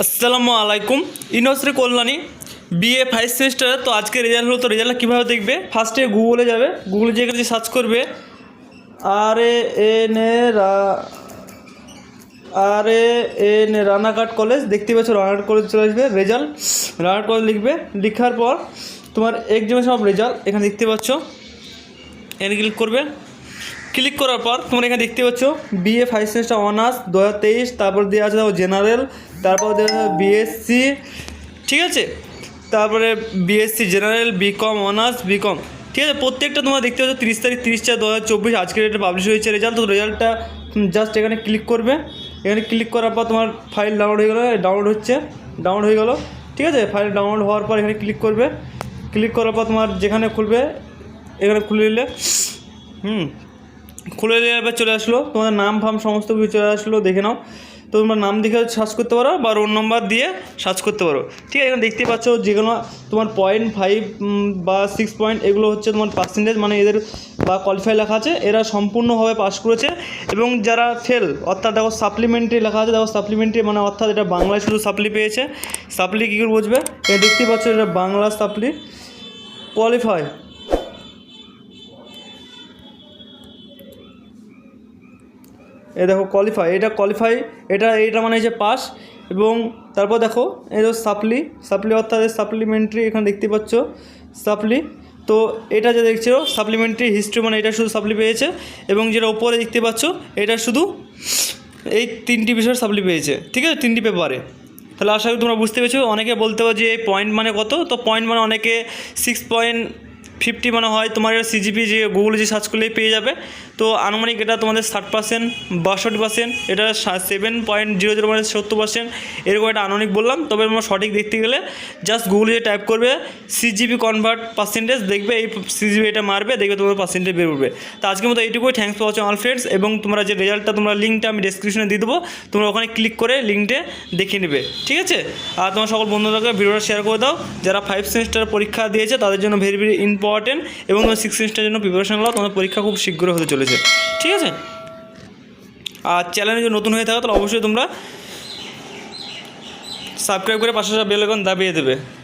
আসসালামু আলাইকুম। University Kalyani BA five semester তো আজকে রেজাল্ট হলো, তো রেজাল্টটা কীভাবে দেখবে? ফার্স্টে গুগলে যাবে গুগলে যেয়ে গেছে সার্চ করবে। R N A R N Ranaghat college দেখতে পাচ্ছ রানাঘাট কলেজ চলে আসবে রেজাল্ট রানাঘাট কলেজ লিখবে, লিখার পর তোমার এক্সামের সব রেজাল্ট এখানে দেখতে পাচ্ছ। এখানে ক্লিক করবে। ক্লিক করার পর তোমরা এখানে দেখতে পাচ্ছ বিএ ফাইভ সেমিস্টার অনার্স দু হাজার তেইশ, তারপর দেওয়া আছে জেনারেল তারপর দেওয়া আছে বিএসসি ঠিক আছে? তারপরে BSc general BCom honours BCom ঠিক আছে? প্রত্যেকটা তোমরা দেখতে পাচ্ছ তিরিশ তারিখ, তিরিশ চার দু হাজার চব্বিশ, আজকের ডেটে পাবলিশ হয়েছে রেজাল্ট তো রেজাল্টটা জাস্ট এখানে ক্লিক করবে। এখানে ক্লিক করার পর তোমার ফাইল ডাউনলোড হয়ে গেলো ডাউনলোড হচ্ছে ডাউনলোড হয়ে গেলো। ঠিক আছে? ফাইল ডাউনলোড হওয়ার পর এখানে ক্লিক করবে। ক্লিক করার পর তোমার যেখানে খুলবে, এখানে খুলে নিলে, হুম খুলে নিলে এবার চলে আসলো। তোমাদের নাম, ফাম, সমস্ত কিছু চলে আসলো, দেখে নাও। তো তোমরা নাম দেখে সার্চ করতে পারো বা রোল নম্বর দিয়ে সার্চ করতে পারো। ঠিক আছে, এখানে দেখতে পাচ্ছ যে কোনো তোমার পয়েন্ট ফাইভ বা সিক্স পয়েন্ট এগুলো হচ্ছে তোমার পার্সেন্টেজ মানে এদের বা কোয়ালিফাই লেখা আছে। এরা সম্পূর্ণভাবে পাস করেছে এবং যারা ফেল অর্থাৎ দেখো সাপ্লিমেন্টারি লেখা আছে, দেখো সাপ্লিমেন্টারি মানে অর্থাৎ এটা বাংলায় শুধু সাপ্লি পেয়েছে। সাপ্লি কী করে বুঝবে? এটা দেখতে পাচ্ছ এটা বাংলা সাপ্লি কোয়ালিফাই এ দেখো কোয়ালিফাই এটা কোয়ালিফাই এটা এটা মানে হচ্ছে পাস এবং তারপর দেখো, এই দেখো সাপ্লি সাপ্লি অর্থাৎ সাপ্লিমেন্টারি এখানে দেখতে পাচ্ছ সাপ্লি তো এটা যে দেখছ সাপ্লিমেন্টারি হিস্ট্রি মানে এটা শুধু সাপ্লি পেয়েছে, এবং যেটা ওপরে দেখতে পাচ্ছ, এটা শুধু এই তিনটি বিষয়ের সাপ্লি পেয়েছে, ঠিক আছে, তিনটি পেপারে তাহলে আশা করি তোমরা বুঝতে পেরেছ, অনেকে বলতে পারো যে এই পয়েন্ট মানে কত, তো পয়েন্ট মানে অনেকে সিক্স পয়েন্ট ফিফটি মানে হয় তোমার সিজিপি যে গুগলে যে সার্চ করলেই পেয়ে যাবে। তো আনুমানিক এটা তোমাদের ষাট পার্সেন্ট বাষট্টি পার্সেন্ট এটা সেভেন পয়েন্ট জিরো জিরো মানে সত্তর পার্সেন্ট এরকম একটা আনুমানিক বললাম। তবে তোমরা সঠিক দেখতে গেলে জাস্ট গুগলে যে টাইপ করবে সিজিপি কনভার্ট পার্সেন্টেজ দেখবে এই সিজিপি এটা মারবে, দেখবে তোমার পার্সেন্টেজ বের উঠবে তো আজকের মতো এইটুকুই thanks for watching all friends এবং তোমরা যে রেজাল্টটা তোমরা লিঙ্কটা আমি ডিসক্রিপশনে দিয়ে দেবো, তোমরা ওখানে ক্লিক করে লিঙ্কটে দেখে নেবে, ঠিক আছে? আর তোমার সকল বন্ধুদেরকে ভিডিওটা শেয়ার করে দাও, যারা ফাইভ সেমিস্টার পরীক্ষা দিয়েছে, তাদের জন্য ভেরি ভেরি ইম্পর্টেন্ট এবং তোমার সিক্স সেমিস্টারের জন্য প্রিপারেশন নাও তোমাদের পরীক্ষা খুব শীঘ্র হতে চলেছে। ঠিক আছে? আর চ্যানেলে যদি নতুন হয়ে থাকো, তাহলে অবশ্যই তোমরা সাবস্ক্রাইব করে পাশাপাশি বেল দাবিয়ে দেবে।